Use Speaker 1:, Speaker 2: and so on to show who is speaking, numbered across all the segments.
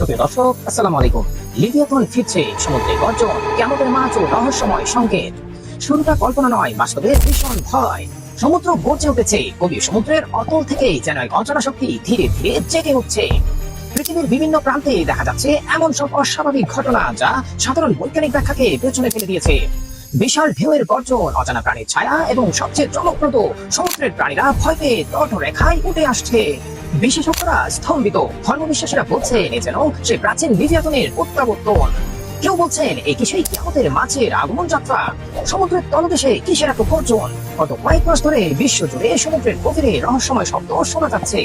Speaker 1: সুপ্রিয় দর্শক, আসসালামু আলাইকুম। লিবিয়াতন ফিরছে সমুদ্রে গর্জন, কেমতের মাছ ও রহস্যময় সংকেত। শুরুটা কল্পনা নয় বাস্তবের ভীষণ ভয়। সমুদ্র গর্জে উঠেছে কবি সমুদ্রের অতল থেকে যেন এক অচেনা শক্তি ধীরে ধীরে জেগে উঠছে। পৃথিবীর বিভিন্ন প্রান্তে দেখা যাচ্ছে এমন সব অস্বাভাবিক ঘটনা যা সাধারণ বৈজ্ঞানিক ব্যাখ্যাকে পেছনে ফেলে দিয়েছে। বিশাল ঢেউয়ের গর্জন, অজানা প্রাণীর ছায়া এবং সবচেয়ে চমকপ্রদ সমুদ্রের প্রাণীরা ভয় পেয়ে তট রেখায় উঠে আসছে। বিশেষজ্ঞরা স্তম্ভিত, ধর্মবিশ্বাসীরা বলছেন, এ যেন সেই প্রাচীন লিভিয়াতনের প্রত্যাবর্তন কেউ বলছেন এই কিছুই কেমতের মাছের আগমন যাত্রা? সমুদ্রের তলদেশে কিসের এত গর্জন? গত কয়েক মাস ধরে বিশ্ব জুড়ে সমুদ্রের গভীরে রহস্যময় শব্দ শোনা যাচ্ছে।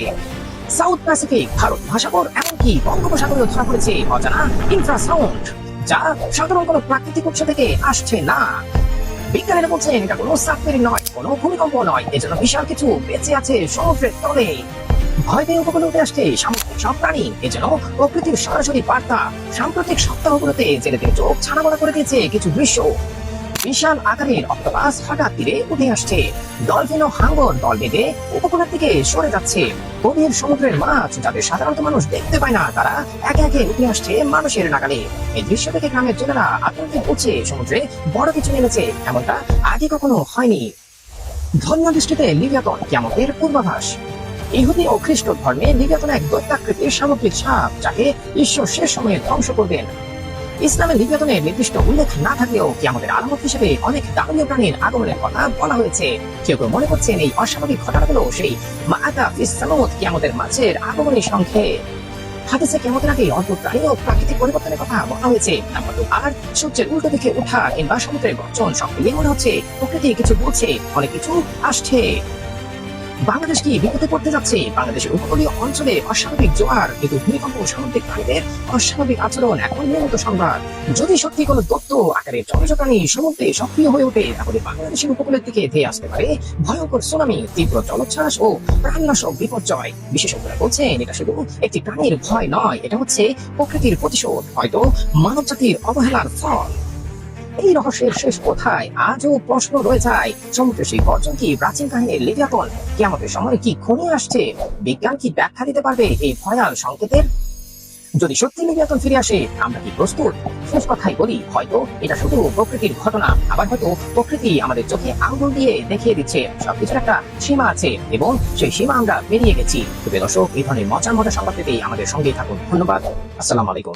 Speaker 1: সাউথ প্যাসিফিক ভারত মহাসাগর, এমনকি বঙ্গোপসাগরেও ধরা পড়েছে, অজানা ইনফ্রাসাউন্ড যা সাধারণ কোনো প্রাকৃতিক উৎস থেকে আসছে না। বিজ্ঞানীরা বলছেন, এটা কোনো সাবমেরিন নয়, কোনো ভূমিকম্প নয় এজন্য বিশাল কিছু বেঁচে আছে সমুদ্রের তলে। ভয় পেয়ে উপকূলে উঠে আসছে সামুদ্রিক সব প্রাণী এজন্য প্রকৃতির সরাসরি বার্তা সাম্প্রতিক সপ্তাহগুলোতে জেলেদের চোখ ছানাবড়া করে দিয়েছে কিছু দৃশ্য। বিশাল আকারের অক্টোপাস হঠাৎ তীরে উঠে আসছে। ডলফিন ও হাঙ্গর দল বেঁধে উপকূলের দিকে সরে যাচ্ছে। গভীর সমুদ্রের মাছ যাদের সাধারণত মানুষ দেখতে পায় না, তারা একে একে উঠে আসছে মানুষের নাগালে। এই দৃশ্য থেকে গ্রামের জেলেরা আতঙ্কে পড়ছে সমুদ্রে বড় কিছু নেমেছে, এমনটা আগে কখনো হয়নি। ধর্মীয় দৃষ্টিতে লিবিয়াতন কেমতের পূর্বাভাস। ইহুদি ও খ্রিস্ট ধর্মে লিবিয়াতন এক দৈত্যাকৃতির সামুদ্রিক সাপ যাকে ঈশ্বর শেষ সময়ে ধ্বংস করবেন। ইসলামের লিবিয়াতনের নির্দিষ্ট উল্লেখ না থাকলেও কি আমাদের আলামত হিসেবে অনেক দারুণীয় প্রাণীর আগমনের কথা বলা হয়েছে। কেউ কেউ মনে করছেন এই অস্বাভাবিক ঘটনাগুলো সেই মাআতা ফিসামত কি আমাদের মাছের আগমনী সংখ্যে। হাদিসে কেমতের আগে অদ্ভুত প্রাণী ও প্রাকৃতিক পরিবর্তনের কথা বলা হয়েছে। তারপর আর সূর্যের উল্টো দিকে ওঠা কিংবা সমুদ্রের গর্জন সব মিলিয়ে মনে হচ্ছে। প্রকৃতি কিছু বলছে অনেক কিছু আসছে। বাংলাদেশ কি বিপদে পড়তে যাচ্ছে? বাংলাদেশের উপকূলীয় অঞ্চলে অস্বাভাবিক জোয়ার, কিন্তু ভূমিকম্প সামুদ্রিক প্রাণীদের অস্বাভাবিক আচরণ এখন নিয়মিত সংবাদ। যদি সত্যি কোনো দত্ত আকারে জলজ প্রাণী সমুদ্রে সক্রিয় হয়ে ওঠে, তাহলে বাংলাদেশের উপকূলের দিকে ধেয়ে আসতে পারে ভয়ঙ্কর সুনামি তীব্র জলোচ্ছ্বাস ও প্রাণনাশক বিপর্যয়। বিশেষজ্ঞরা বলছেন, এটা শুধু একটি প্রাণীর ভয় নয়, এটা হচ্ছে প্রকৃতির প্রতিশোধ। হয়তো মানব জাতির অবহেলার ফল। এই রহস্যের শেষ কোথায়? আজও প্রশ্ন রয়ে যায়। সমুদ্রের সেই গর্জন কি প্রাচীন কাহিনীর লিবিয়াতন কি আমাদের সময় কি ঘনিয়ে আসছে? বিজ্ঞান কি ব্যাখ্যা দিতে পারবে এই ভয়াল সংকেতের? যদি সত্যি লিবিয়াতন ফিরে আসে, আমরা কি প্রস্তুত? শেষ কথাই বলি, হয়তো এটা শুধু প্রকৃতির ঘটনা, আবার হয়তো প্রকৃতি আমাদের চোখে আঙ্গুল দিয়ে দেখিয়ে দিচ্ছে। সবকিছুর একটা সীমা আছে এবং সেই সীমা আমরা পেরিয়ে গেছি। দর্শক, এই ধরনের মজার মজার সংবাদ পেতেই আমাদের সঙ্গেই থাকুন। ধন্যবাদ। আসসালামু আলাইকুম।